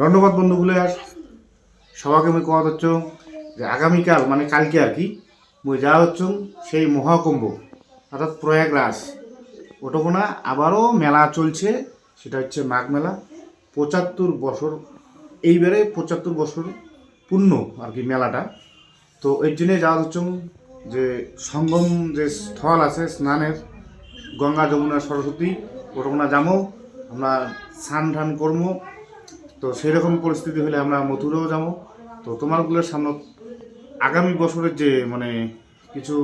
ধন্যবাদ বন্ধুগুলো আর সবাইকে আমি কথা হচ্ছ যে আগামীকাল মানে কালকে আর কি, মুই যা হচ্ছ সেই মহাকুম্ভ, অর্থাৎ প্রয়াগরাজ। ওটুকুনা আবারও মেলা চলছে, সেটা হচ্ছে মাঘ মেলা। পঁচাত্তর বছর, এইবারে পঁচাত্তর বছর পূর্ণ আর কি মেলাটা। তো এর জন্যে যাওয়া হচ্ছে যে সঙ্গম যে স্থল আছে স্নানের, গঙ্গা যমুনা সরস্বতী, ওটুকুনা যাব আমরা স্নান টান করব তো সেরকম পরিস্থিতি হলে আমরা মথুরাও যাব। তো তোমারগুলোর সামনে আগামী বছরের যে মানে কিছু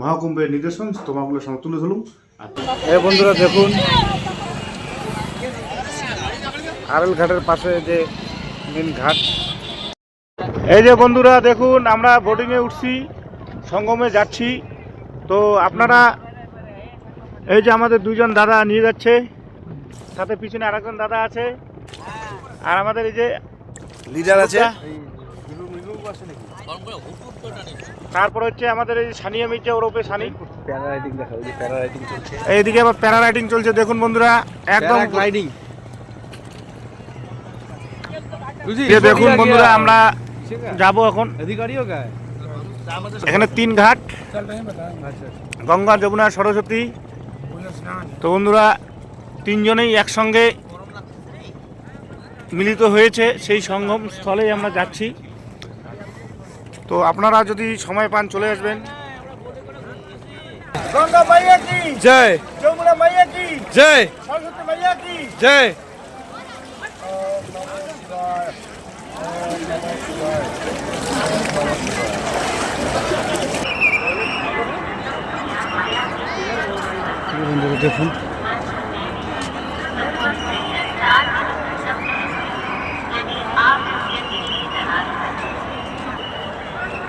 মহাকুম্ভের নিদর্শন, তোমারগুলোর সামনে তুলে ধরুন। বন্ধুরা দেখুন আরেল ঘাটের পাশে যে মেন ঘাট। এই যে বন্ধুরা দেখুন, আমরা বোটিংয়ে উঠছি, সঙ্গমে যাচ্ছি। তো আপনারা এই যে আমাদের দুজন দাদা নিয়ে যাচ্ছে, সাথে পিছনে আরেকজন দাদা আছে। আর আমাদের এই যে লিডার আছে। তারপর হচ্ছে আমাদের এই সানিয়া মির্জা ওরপে সানি। এইদিকে আবার প্যারা রাইডিং চলছে দেখুন বন্ধুরা একদম রাইডিং দেখুন বন্ধুরা আমরা যাব এখন। এখানে তিন ঘাট গঙ্গা যমুনা সরস্বতী। তো বন্ধুরা তিনজনেই একসঙ্গে মিলিত হয়েছে সেই সঙ্গম স্থলেই আমরা যাচ্ছি। তো আপনারা যদি সময় পান চলে আসবেন। জয়। দেখুন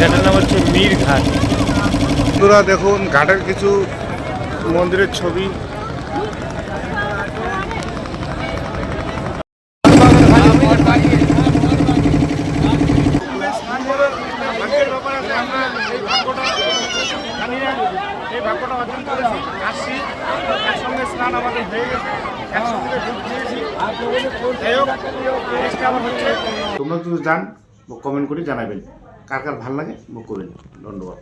ঘাটের নাম হচ্ছে মীর ঘাট। বন্ধুরা দেখুন, ঘাটের কিছু মন্দিরের ছবি। তোমরা যদি জান কমেন্ট করে জানাবেন। কার কার ভালো লাগে বুক করবেন ধন্যবাদ।